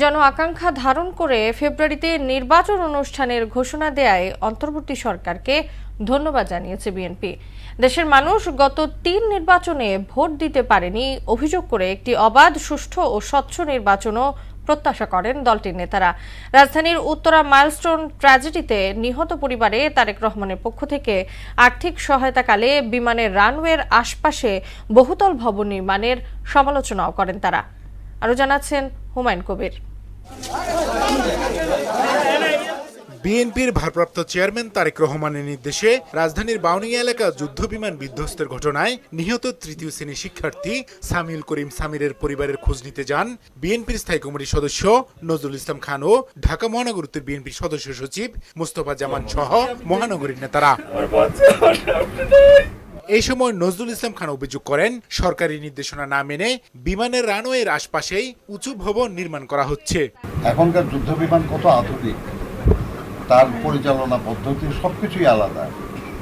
জন আকাঙ্ক্ষা ধারণ করে ফেব্রুয়ারিতে নির্বাচন অনুষ্ঠানের ঘোষণা দেয় অন্তর্বর্তী সরকারকে ধন্যবাদ জানিয়েছে বিএনপি। দেশের মানুষ গত তিন নির্বাচনে ভোট দিতে পারেনি, অভিযোগ করে একটি অবাধ, সুষ্ঠু ও স্বচ্ছ নির্বাচনও প্রত্যাশা করেন দলটির নেতারা। রাজধানীর উত্তরা মাইলস্টোন ট্র্যাজেডিতে নিহত পরিবারে তারেক রহমানের পক্ষ থেকে আর্থিক সহায়তাকালে বিমানের রানওয়ের আশপাশে বহুতল ভবন নির্মাণের সমালোচনাও করেন তারা। আরও জানাচ্ছেন হুমায়ুন কবির। বিএনপির ভারপ্রাপ্ত চেয়ারম্যান তারেক রহমানের নির্দেশে রাজধানীর বাউনিয়া এলাকা যুদ্ধ বিমান বিধ্বস্তের ঘটনায় নিহত তৃতীয় শ্রেণির শিক্ষার্থী সামিউল করিম সামিরের পরিবারের খোঁজ নিতে যান বিএনপির স্থায়ী কমিটির সদস্য নজরুল ইসলাম খান ও ঢাকা মহানগর উত্তর বিএনপির সদস্য সচিব মোস্তফা জামান সহ মহানগরীর নেতারা। এই সময় নজরুল ইসলাম খান অভিযোগ করেন, সরকারি নির্দেশনা না মেনে বিমানের রানওয়ের আশপাশেই উঁচু ভবন নির্মাণ করা হচ্ছে। এখনকার যুদ্ধ বিমান কত আধুনিক, তার পরিচালনা পদ্ধতি সব কিছুই আলাদা।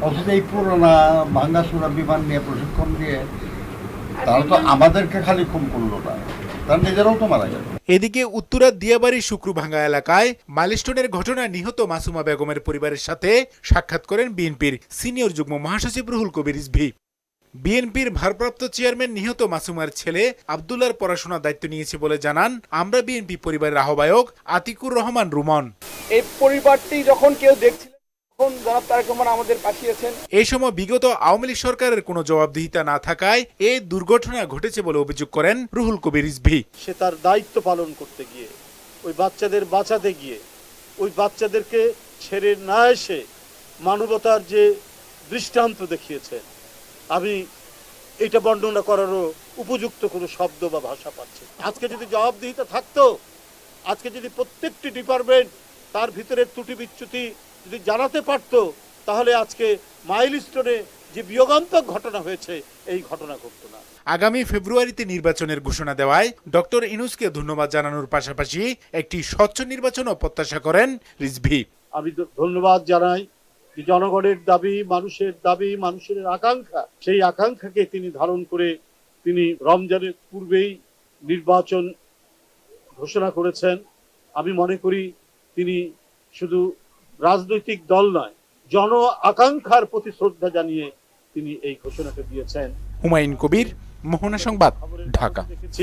অথচ এই পুরোনা ভাঙ্গাসুরা বিমান নিয়ে, প্রশিক্ষণ দিয়ে তারা তো আমাদেরকে খালি খুন করল না, তার নিজেরাও তো মারা গেল। এদিকে উত্তরার দিয়াবাড়ি শুক্রভাঙ্গা এলাকায় মাইলস্টোনের ঘটনায় নিহত মাসুমা বেগমের পরিবারের সাথে সাক্ষাৎ করেন বিএনপির সিনিয়র যুগ্ম মহাসচিব রুহুল কবির রিজভী। বিএনপির ভারপ্রাপ্ত চেয়ারম্যান নিহত মাসুমার ছেলে আবদুল্লার পড়াশোনার দায়িত্ব নিয়েছে বলে জানান আমরা বিএনপি পরিবারের আহ্বায়ক আতিকুর রহমান রুমন। এই পরিবারটি যখন কেউ দেখছিলেন এই সময় বিগত আওয়ামী লীগ সরকারের কোনো জবাবদিহিতা না থাকায় এই দুর্ঘটনা ঘটেছে বলে অভিযোগ করেন রুহুল কবির রিজভী সে তার দায়িত্ব পালন করতে গিয়ে ওই বাচ্চাদের বাঁচাতে গিয়ে ওই বাচ্চাদেরকে ছেড়ে না এসে মানবতার যে দৃষ্টান্ত দেখিয়েছে আমি এটা বর্ণনা করারও উপযুক্ত কোনো শব্দ বা ভাষা পাচ্ছি। আজকে যদি জবাবদিহিতা থাকতো আজকে যদি প্রত্যেকটি ডিপার্টমেন্ট তার ভিতরে ত্রুটি বিচ্যুতি যদি জানাতে পারতো তাহলে আজকে মাইলস্টোনে যে বিয়োগান্তক ঘটনা হয়েছে এই ঘটনা ঘটতো না। আগামী ফেব্রুয়ারিতে নির্বাচনের ঘোষণা দেওয়ায় ডক্টর ইনুসকে ধন্যবাদ জানানোর পাশাপাশি একটি স্বচ্ছ নির্বাচনও প্রত্যাশা করেন রিজভী। আমি ধন্যবাদ জানাই যে জনগণের দাবি মানুষের দাবি মানুষের আকাঙ্ক্ষা সেই আকাঙ্ক্ষাকে তিনি ধারণ করে তিনি রমজানের পূর্বেই নির্বাচন ঘোষণা করেছেন। আমি মনে করি তিনি শুধু রাজনৈতিক দল নয় জন আকাঙ্ক্ষার প্রতি শ্রদ্ধা জানিয়ে তিনি এই ঘোষণাটা দিয়েছেন। হুমায়ুন কবির মোহনা সংবাদ খবরের ঢাকা দেখেছি।